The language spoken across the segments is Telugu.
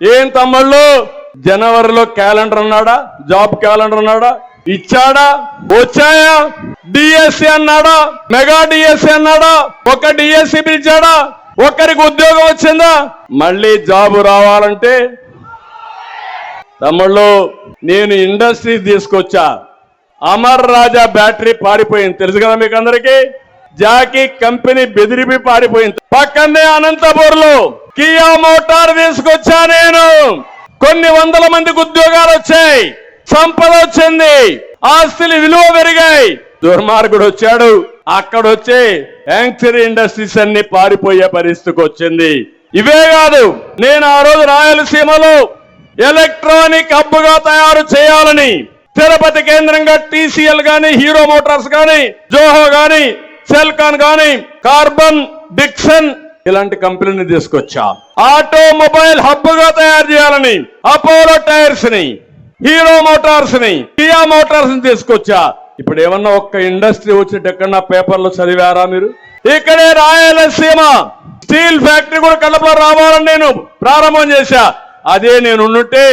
ఏం తమ్ముళ్ళు? జనవరిలో క్యాలెండర్ అన్నాడా? జాబ్ క్యాలెండర్ అన్నాడా? ఇచ్చాడా? వచ్చాయా? డిఎస్సి అన్నాడా? మెగా డిఎస్సి అన్నాడా? ఒక డిఎస్సి పిలిచాడా? ఒకరికి ఉద్యోగం వచ్చిందా? మళ్ళీ జాబ్ రావాలంటే? తమ్ముళ్ళు నేను ఇండస్ట్రీ తీసుకొచ్చా. అమర్ రాజా బ్యాటరీ పారిపోయింది. తెలుసు కదా మీకు అందరికీ జాకీ కంపెనీ బెదిరిపి పారిపోయింది. పక్కనే అనంతపూర్లో కియా మోటార్ తీసుకొచ్చా నేను. కొన్ని వందల మందికి ఉద్యోగాలు వచ్చాయి. సంపద వచ్చింది. ఆస్తులు విలువ పెరిగాయి. దుర్మార్గుడు వచ్చాడు. అక్కడ వచ్చి యాంక్చరీ ఇండస్ట్రీస్ అన్ని పారిపోయే పరిస్థితికి వచ్చింది. ఇవే కాదు నేను ఆ రోజు రాయలసీమలో ఎలక్ట్రానిక్ హబ్బుగా తయారు చేయాలని తిరుపతి కేంద్రంగా టీసీఎల్ గాని హీరో మోటార్స్ గాని జోహో గాని సెల్కాన్ కానీ కార్బన్ డిక్సన్ ఇలాంటి కంపెనీని తీసుకొచ్చా. ఆటోమొబైల్ హబ్గా తయారు చేయాలని అపోలో టైర్స్ని హీరో మోటార్స్ని కియా మోటార్స్ని తీసుకొచ్చా. ఇప్పుడు ఏమన్నా ఒక్క ఇండస్ట్రీ వచ్చినట్టు ఎక్కడన్నా పేపర్లో చదివారా మీరు? ఇక్కడే రాయలసీమ స్టీల్ ఫ్యాక్టరీ కూడా కడపలో రావాలని నేను ప్రారంభం చేశా. అదే నేను ఉండుంటే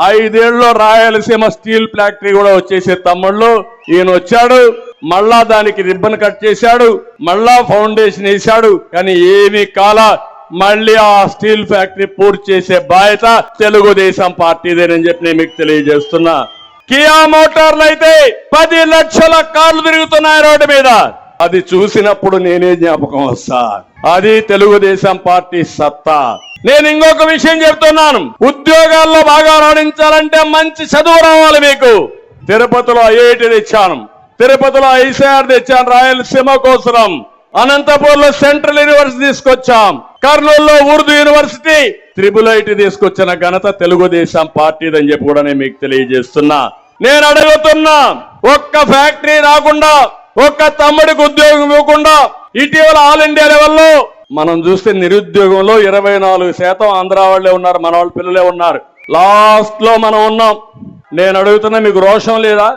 ఐదేళ్ళలో రాయలసీమ స్టీల్ ఫ్యాక్టరీ కూడా వచ్చేసే తమ్ముళ్ళు. ఈయన వచ్చాడు. మళ్ళా దానికి రిబ్బన్ కట్ చేశాడు. మళ్ళా ఫౌండేషన్ వేశాడు. కానీ ఏమీ కాల మళ్ళీ ఆ స్టీల్ ఫ్యాక్టరీ పూర్తి చేసే బాధ్యత తెలుగుదేశం పార్టీదేనని చెప్పి నేను మీకు తెలియజేస్తున్నా. కియా మోటార్లు అయితే పది లక్షల కార్లు తిరుగుతున్నాయి రోడ్డు మీద. అది చూసినప్పుడు నేనే జ్ఞాపకం వస్తా. అది తెలుగుదేశం పార్టీ సత్తా. నేను ఇంకొక విషయం చెప్తున్నాను. ఉద్యోగాల్లో బాగా రాణించాలంటే మంచి చదువు రావాలి మీకు. తిరుపతిలో ఐఐటి తెచ్చాను. తిరుపతిలో ఐసీఆర్ తెచ్చాను రాయలసీమ కోసం అనంతపూర్లో సెంట్రల్ యూనివర్సిటీ తీసుకొచ్చాం. కర్నూలులో ఉర్దూ యూనివర్సిటీ. త్రిబుల్ ఐటీ తీసుకొచ్చిన ఘనత తెలుగుదేశం పార్టీదని చెప్పి కూడా నేను మీకు తెలియజేస్తున్నా. నేను అడుగుతున్నా ఒక్క ఫ్యాక్టరీ రాకుండా ఒక్క తమ్ముడికి ఉద్యోగం ఇవ్వకుండా ఇటీవల ఆల్ ఇండియా లెవెల్లో మనం చూస్తే నిరుద్యోగంలో ఇరవై నాలుగు శాతం ఆంధ్ర వాళ్ళే ఉన్నారు మన వాళ్ళ పిల్లలే ఉన్నారు. లాస్ట్లో మనం ఉన్నాం. నేను అడుగుతున్నా మీకు రోషం లేదా?